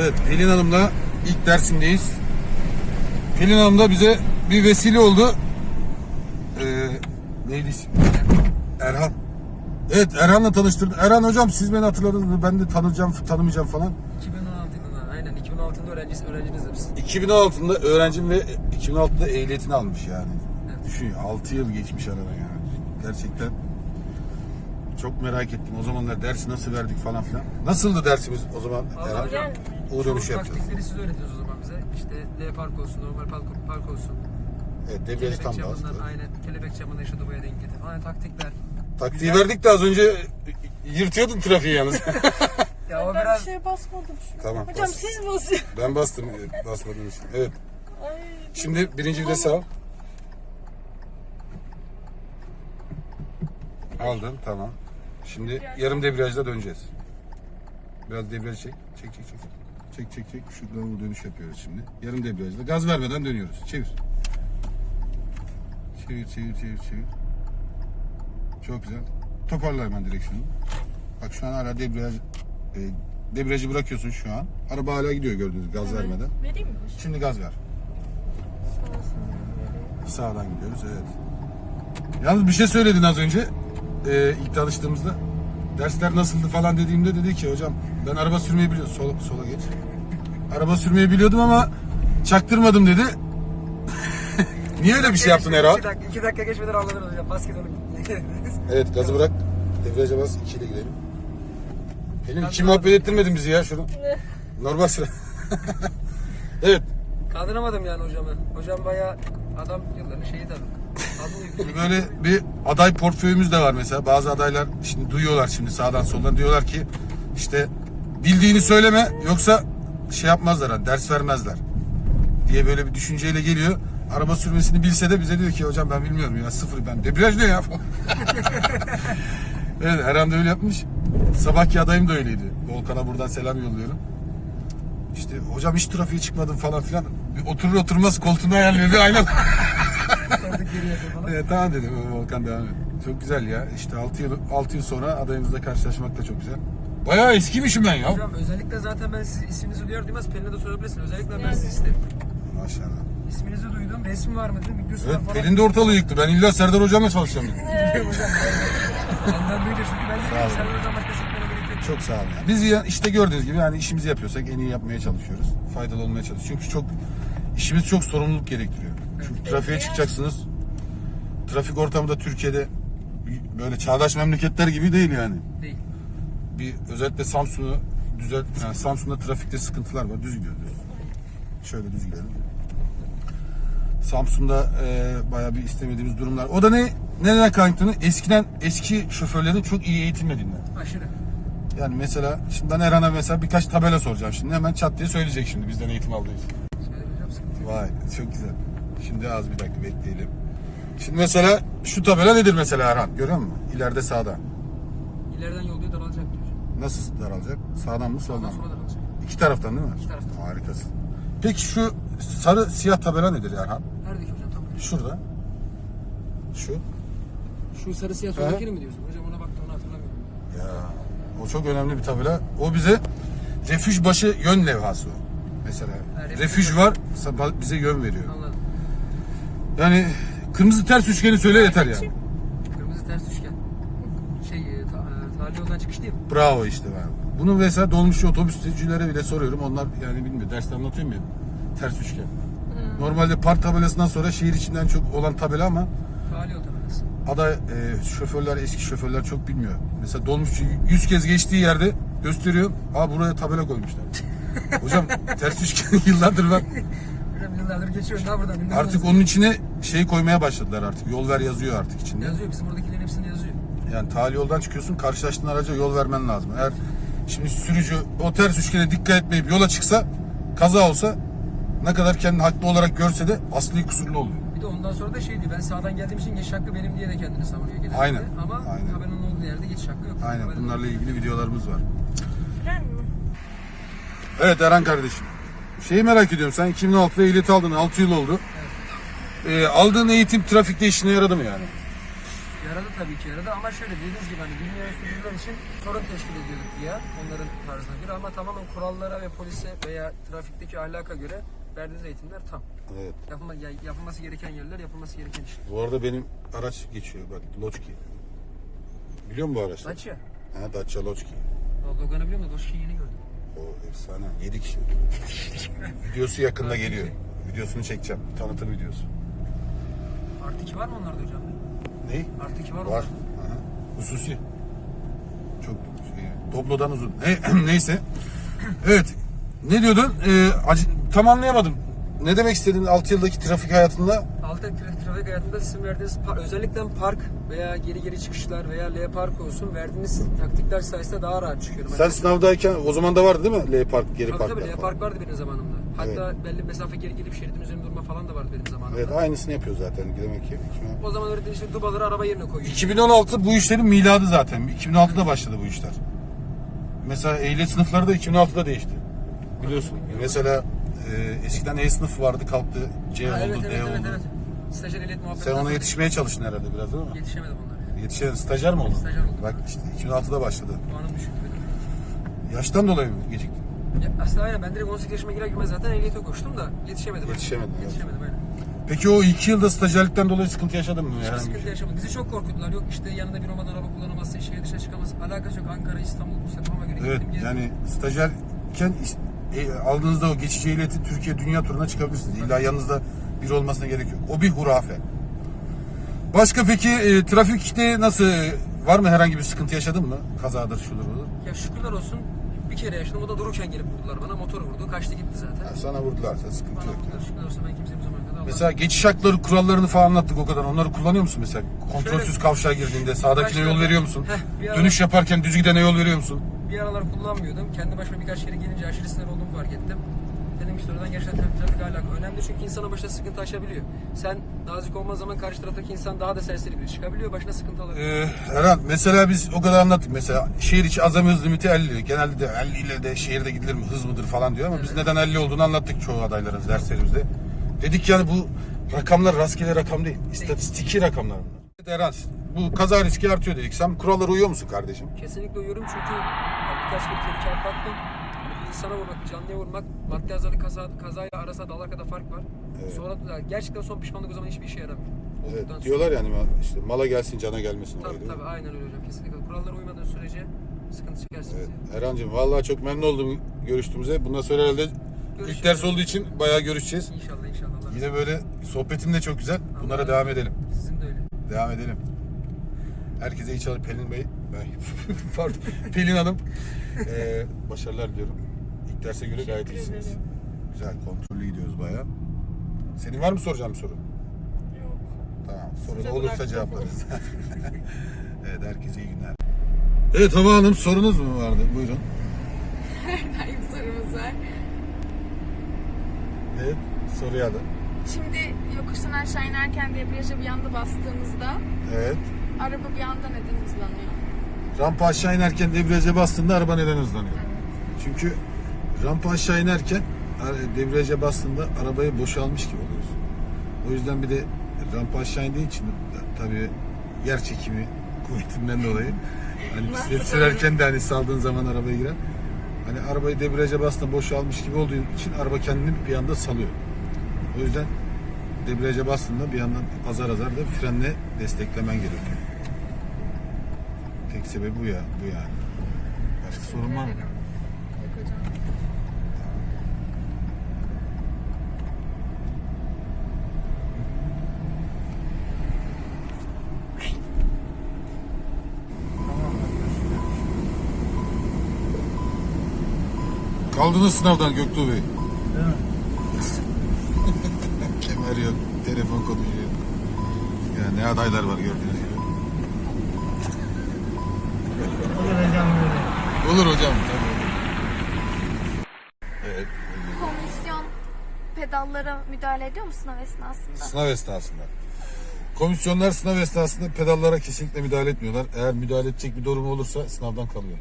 Evet Pelin Hanım'la ilk dersindeyiz. Pelin Hanım da bize bir vesile oldu. Ee, neydi ismi? Erhan. Evet Erhan'la tanıştırdı. Erhan hocam siz beni hatırladınız mı? Ben de tanıyacağım, tanımayacağım falan. 2016'da aynen 2016'da öğrencisi öğrenciniz biz. 2016'da öğrencim ve 2016'da ehliyetini almış yani. Düşün ya 6 yıl geçmiş arada yani. Gerçekten çok merak ettim. O zamanlar dersi nasıl verdik falan filan. Nasıldı dersimiz o zaman Erhan? hocam, U dönüş Çoğu yapacağız. taktikleri siz öğretiyorsunuz o zaman bize. İşte D park olsun, normal park, park olsun. Evet debriyajı tam Kelebek bastı. aynen kelebek camından eşit obaya denk getir. Aynen taktikler. Taktiği verdik de az önce yırtıyordun trafiği yalnız. Ya o Ben biraz bir şeye basmadım. tamam. Hocam bas. siz basın. Ben bastım evet, basmadığım için. Evet. Ay, Şimdi birinci vites al. Aldım tamam. Şimdi yarım debriyajda döneceğiz. Biraz debriyaj çek. Çek çek çek. Çek çek çek. Şuradan bu dönüş yapıyoruz şimdi. Yarım debriyajda. Gaz vermeden dönüyoruz. Çevir. Çevir çevir çevir çevir. Çok güzel. Toparla hemen direksiyonu. Bak şu an hala debriyaj e, debriyajı bırakıyorsun şu an. Araba hala gidiyor gördüğünüz gaz vermeden. vereyim mi? Şimdi gaz ver. Sağ vereyim. Sağdan gidiyoruz evet. Yalnız bir şey söyledin az önce. Ee, ilk tanıştığımızda. Dersler nasıldı falan dediğimde dedi ki hocam ben araba sürmeyi biliyorum. Sola, sola geç. Araba sürmeyi biliyordum ama çaktırmadım dedi. Niye öyle bir şey yaptın Erhan? 2 dakika, iki dakika geçmeden anladınız hocam. Basket onu. Evet gazı bırak. Debriyaja bas. ikiyle gidelim. Pelin iki muhabbet ettirmedin bizi ya şunu. Normal sıra. evet. Kaldıramadım yani hocamı. Hocam bayağı adam yıllarını şeyi tabii. Böyle bir aday portföyümüz de var mesela. Bazı adaylar şimdi duyuyorlar şimdi sağdan soldan diyorlar ki işte bildiğini söyleme yoksa şey yapmazlar hani ders vermezler diye böyle bir düşünceyle geliyor. Araba sürmesini bilse de bize diyor ki hocam ben bilmiyorum ya sıfır ben debriyaj ne ya evet Erhan da öyle yapmış. Sabahki adayım da öyleydi. Volkan'a buradan selam yolluyorum. İşte hocam hiç trafiğe çıkmadım falan filan. Bir oturur oturmaz koltuğunu ayarlıyordu aynen. Evet, tamam dedim Volkan devam et. Çok güzel ya. İşte 6 yıl 6 yıl sonra adayımızla karşılaşmak da çok güzel. Bayağı eskiymişim ben ya. Hocam özellikle zaten ben siz isminizi duyar duymaz Pelin'e de sorabilirsin. Özellikle ben sizi istedim. Maşallah. İsminizi duydum. Resmi var mı dedim. Videosu Evet var falan. Pelin de ortalığı yıktı. Ben illa Serdar hocamla çalışacağım dedim. Hocam. Benden duyunca çünkü ben dedim gerek yok. Çok sağ olun. ya. Biz ya işte gördüğünüz gibi yani işimizi yapıyorsak en iyi yapmaya çalışıyoruz. Faydalı olmaya çalışıyoruz. Çünkü çok işimiz çok sorumluluk gerektiriyor. Çünkü trafiğe çıkacaksınız. Trafik ortamı da Türkiye'de böyle çağdaş memleketler gibi değil yani. Değil. bir özellikle Samsun'u düzelt yani Samsun'da trafikte sıkıntılar var. Düz gidiyoruz. Şöyle düz gidelim. Samsun'da e, bayağı bir istemediğimiz durumlar. O da ne neden kaynaklanıyor? Eskiden eski şoförlerin çok iyi eğitilmediğinden. Aşırı. Yani mesela şimdi ben Erhan'a mesela birkaç tabela soracağım şimdi hemen çat diye söyleyecek şimdi bizden eğitim aldığı için. Vay çok güzel. Şimdi az bir dakika bekleyelim. Şimdi mesela şu tabela nedir mesela Erhan? Görüyor musun? İleride sağda. İleriden yolda daralacak diyor. Nasıl daralacak? Sağdan mı soldan mı? daralacak. İki taraftan değil mi? İki taraftan. Harikasın. Peki şu sarı siyah tabela nedir Erhan? Neredeki hocam tam? Şurada. Şu. Şu sarı siyah soldakini mi diyorsun? Hocam ona baktım onu hatırlamıyorum. Ya o çok önemli bir tabela. O bize refüj başı yön levhası o. Mesela Ha, refüj refüj var sa- bize yön veriyor. Anladım. Yani kırmızı ters üçgeni söyle yeter yani. Kırmızı ters üçgen. Şey, e, ta, e, tarih yoldan çıkış değil mi? Bravo işte ben. Bunu mesela dolmuş otobüsçülere bile soruyorum. Onlar yani bilmiyor. Derste anlatıyorum ya. Ters üçgen. Normalde park tabelasından sonra şehir içinden çok olan tabela ama Tarih yol tabelası. Ada e, şoförler eski şoförler çok bilmiyor. Mesela dolmuşçu 100 kez geçtiği yerde gösteriyor. Aa buraya tabela koymuşlar. Hocam ters üçgen yıllardır var. Yıllardır geçiyor. Daha buradan. bilmem Artık onun içine şey koymaya başladılar artık. Yol ver yazıyor artık içinde. Yazıyor. Bizim oradakilerin hepsinde yazıyor. Yani tali yoldan çıkıyorsun karşılaştığın araca yol vermen lazım. Eğer şimdi sürücü o ters üçgene dikkat etmeyip yola çıksa kaza olsa ne kadar kendini haklı olarak görse de asli kusurlu oluyor. Bir de ondan sonra da şey diyor. Ben sağdan geldiğim için geçiş hakkı benim diye de kendini savunuyor genelde. Aynen, Ama aynen. tabelanın olduğu yerde geçiş hakkı yok. Aynen bunlarla ilgili videolarımız var. Fren mi? Evet Eren kardeşim. Şeyi merak ediyorum. Sen 2006'da ehliyet aldın. 6 yıl oldu. Ee, aldığın eğitim trafikte işine yaradı mı yani? Yaradı tabii ki yaradı ama şöyle dediğiniz gibi hani bilmeyen sürücüler için sorun teşkil ediyorduk ya onların tarzına göre ama tamamen kurallara ve polise veya trafikteki ahlaka göre verdiğiniz eğitimler tam. Evet. Yapılma, ya- yapılması gereken yerler yapılması gereken işler. Bu arada benim araç geçiyor bak Loçki. Biliyor musun bu araçları? Dacia. Ha Dacia Loçki. Logan'ı biliyor musun? Doşki'yi yeni gördüm. O efsane. 7 kişi. Videosu yakında geliyor. Videosunu çekeceğim. Tanıtım videosu. Artı 2 var mı onlarda hocam? Ne? Artı 2 var, Var. Aha. Hususi. Çok şey, Doblo'dan uzun. Ne- Neyse. Evet. Ne diyordun? Ee, acı, tam anlayamadım. Ne demek istedin 6 yıldaki trafik hayatında? Altı tra- trafik hayatında sizin verdiğiniz par- özellikle park veya geri geri çıkışlar veya L park olsun verdiğiniz taktikler sayesinde daha rahat çıkıyorum. Sen sınavdayken o zaman da vardı değil mi? L park, geri Tabii park. tabii L park vardı benim zamanımda. Hatta belli mesafe geri gelip şeridin üzerinde durma falan da vardı benim zamanımda. Evet aynısını yapıyor zaten demek ki. O zaman öğretmen işte dubaları araba yerine koyuyor. 2016 bu işlerin miladı zaten. 2006'da başladı bu işler. Mesela ehliyet sınıfları da 2006'da değişti. Biliyorsun. Mesela e, eskiden E sınıfı vardı kalktı. C Ha, oldu, evet D evet oldu. evet evet. Stajyer ehliyet muhabbeti. Sen ona yetişmeye çalıştın herhalde biraz değil mi? Yetişemedim onlara. Yetişen stajyer mi oldun? Stajyer oldum. Bak işte 2006'da başladı. Puanım düşüktü benim. Yaştan dolayı mı geciktin? Ya aslında aynen ben direkt 18 yaşıma girer girmez zaten ehliyete koştum da yetişemedim. Yetişemedin, evet. Yetişemedim aynen. Peki o iki yılda stajyerlikten dolayı sıkıntı yaşadın mı? Hiçbir herhangi bir sıkıntı şey? yaşamadım. Bizi çok korkuttular. Yok işte yanında bir romadan araba kullanamazsın, şehir dışına çıkamazsın. Alakası yok. Ankara, İstanbul, Bursa kafama göre Evet gittim. gezdim. yani stajyerken e, aldığınızda o geçici ehliyeti Türkiye dünya turuna çıkabilirsiniz. İlla yanınızda biri olmasına gerek yok. O bir hurafe. Başka peki e, trafikte nasıl var mı herhangi bir sıkıntı yaşadın mı? Kazadır şudur budur. Ya şükürler olsun bir kere yaşadım. O da dururken gelip vurdular bana. Motor vurdu. Kaçtı gitti zaten. Yani sana vurdularsa sıkıntı Bana yok. vurdular. Şükürler olsun ben kimseye bu zamana kadar Mesela geçiş hakları kurallarını falan anlattık o kadar. Onları kullanıyor musun mesela? Kontrolsüz kavşağa girdiğinde sağdakine yol veriyor musun? Heh, bir ara- Dönüş yaparken düz gidene yol veriyor musun? Bir aralar kullanmıyordum. Kendi başıma birkaç kere gelince aşırı sinir olduğumu fark ettim. Dedim ki sonradan gerçekten trafik, trafik alaka önemli çünkü insana başına sıkıntı açabiliyor. Sen nazik olmaz zaman karşı taraftaki insan daha da serseri biri çıkabiliyor. Başına sıkıntı alabiliyor. Ee, Erhan mesela biz o kadar anlattık mesela şehir içi azami hız limiti 50. Genelde de 50 ile de şehirde gidilir mi hız mıdır falan diyor ama biz neden 50 olduğunu anlattık çoğu adayların derslerimizde. Dedik yani bu rakamlar rastgele rakam değil. İstatistiki rakamlar bunlar. Evet Erhan bu kaza riski artıyor dedik. Sen kurallara uyuyor musun kardeşim? Kesinlikle uyuyorum çünkü birkaç kere tehlike atlattım. İnsana vurmak, canlıya vurmak, maddi hasarlı kaza, kazayla arasında dağlar kadar fark var. Sonra da gerçekten son pişmanlık o zaman hiçbir işe yaramıyor. Evet, Olduktan sonra- diyorlar yani işte mala gelsin cana gelmesin olayı Tabii mi? tabii aynen öyle hocam kesinlikle. Kurallara uymadığın sürece sıkıntı çekersiniz. Evet. yani. Erhan'cığım vallahi çok memnun oldum görüştüğümüze. Bundan sonra herhalde ilk Görüşürüz. ders olduğu için bayağı görüşeceğiz. İnşallah inşallah. Allah Yine böyle sohbetin de çok güzel. Bunlara devam edelim. Sizin de öyle. Devam edelim. Herkese iyi çalışmalar. Pelin Bey, Bey, pardon, Pelin Hanım. Ee, başarılar diliyorum. Derse göre gayet iyisiniz. Güzel, kontrollü gidiyoruz bayağı. Senin var mı soracağım soru? Yok. Tamam, soru da olursa cevaplarız. evet, herkese iyi günler. Evet Hava Hanım sorunuz mu vardı? Buyurun. Daim sorumuz var. Evet, soruya da. Şimdi yokuştan aşağı inerken debriyaja bir anda bastığımızda Evet. araba bir anda neden hızlanıyor? Rampa aşağı inerken debriyaja bastığında araba neden hızlanıyor? Çünkü rampa aşağı inerken debriyaja bastığında arabayı boşalmış gibi oluyorsun. O yüzden bir de rampa aşağı indiği için tabii yer çekimi kuvvetinden dolayı hani bisiklet sürerken de hani saldığın zaman arabaya girer. Hani arabayı debriyaja bastığında boşalmış gibi olduğu için araba kendini bir anda salıyor. O yüzden debriyaja bastığında bir yandan azar azar da frenle desteklemen gerekiyor. Tek sebebi bu ya, bu yani. Başka sorun var mı? Yok hocam. Kaldınız sınavdan Göktuğ Bey. Değil mi? Kemer yok, telefon konuşuyor. Ya ne adaylar var gördüğünüz gibi. Olur hocam. Tabii olur. Evet. Komisyon pedallara müdahale ediyor mu sınav esnasında? Sınav esnasında. Komisyonlar sınav esnasında pedallara kesinlikle müdahale etmiyorlar. Eğer müdahale edecek bir durum olursa sınavdan kalıyor.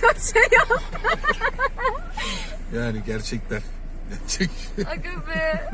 Çok şey yok. Yani gerçekler. Gerçek. Aga be.